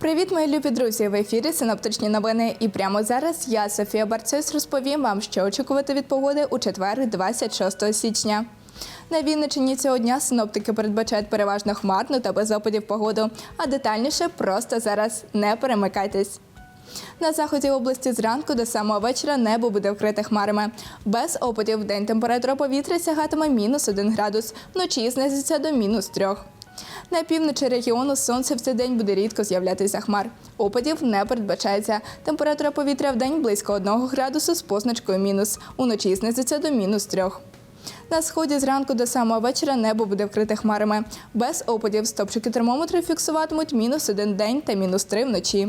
Привіт, мої любі друзі! В ефірі синоптичні новини. І прямо зараз я, Софія Барцис, розповім вам, що очікувати від погоди у четвер, 26 січня. На Вінничині цього дня синоптики передбачають переважно хмарну та без опадів погоду. А детальніше просто зараз не перемикайтесь. На заході області зранку до самого вечора небо буде вкрите хмарами. Без опадів в день температура повітря сягатиме мінус 1 градус, вночі знизиться до мінус 3. На півночі регіону сонце в цей день буде рідко з'являтися хмар. Опадів не передбачається. Температура повітря в день близько 1 градусу з позначкою мінус. Уночі знизиться до мінус 3. На сході зранку до самого вечора небо буде вкрите хмарами. Без опадів стопчики термометрів фіксуватимуть мінус один день та мінус три вночі.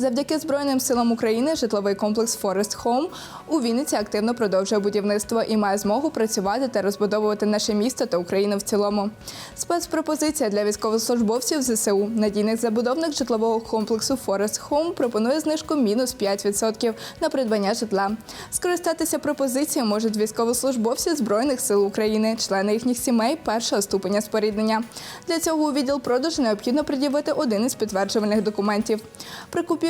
Завдяки Збройним силам України житловий комплекс Форест Хоум у Вінниці активно продовжує будівництво і має змогу працювати та розбудовувати наше місто та Україну в цілому. Спецпропозиція для військовослужбовців ЗСУ. Надійний забудовник житлового комплексу Форест Хоум пропонує знижку мінус 5% на придбання житла. Скористатися пропозицією можуть військовослужбовці Збройних сил України, члени їхніх сімей першого ступеня споріднення. Для цього у відділ продажу необхідно пред'явити один із підтверджувальних документів. При купівлі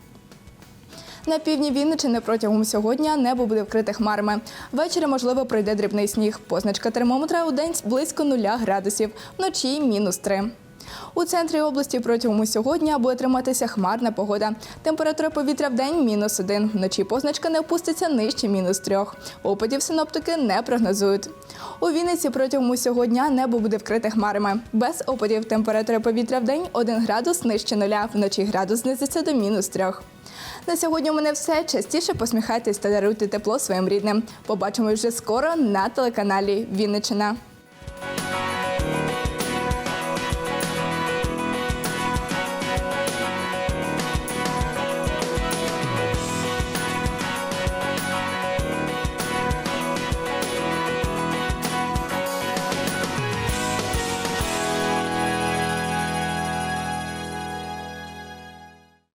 На півдні Вінничини протягом сьогодні небо буде вкрите хмарами. Ввечері, можливо, пройде дрібний сніг. Позначка термометра у день близько 0 градусів, вночі мінус 3. У центрі області протягом сьогодні буде триматися хмарна погода. Температура повітря в день мінус 1. Вночі позначка не опуститься нижче мінус 3. Опадів синоптики не прогнозують. У Вінниці протягом усього дня небо буде вкрите хмарами. Без опадів температура повітря в день 1 градус нижче нуля, вночі градус знизиться до мінус 3. На сьогодні у мене все. Частіше посміхайтесь та даруйте тепло своїм рідним. Побачимось вже скоро на телеканалі Вінничина.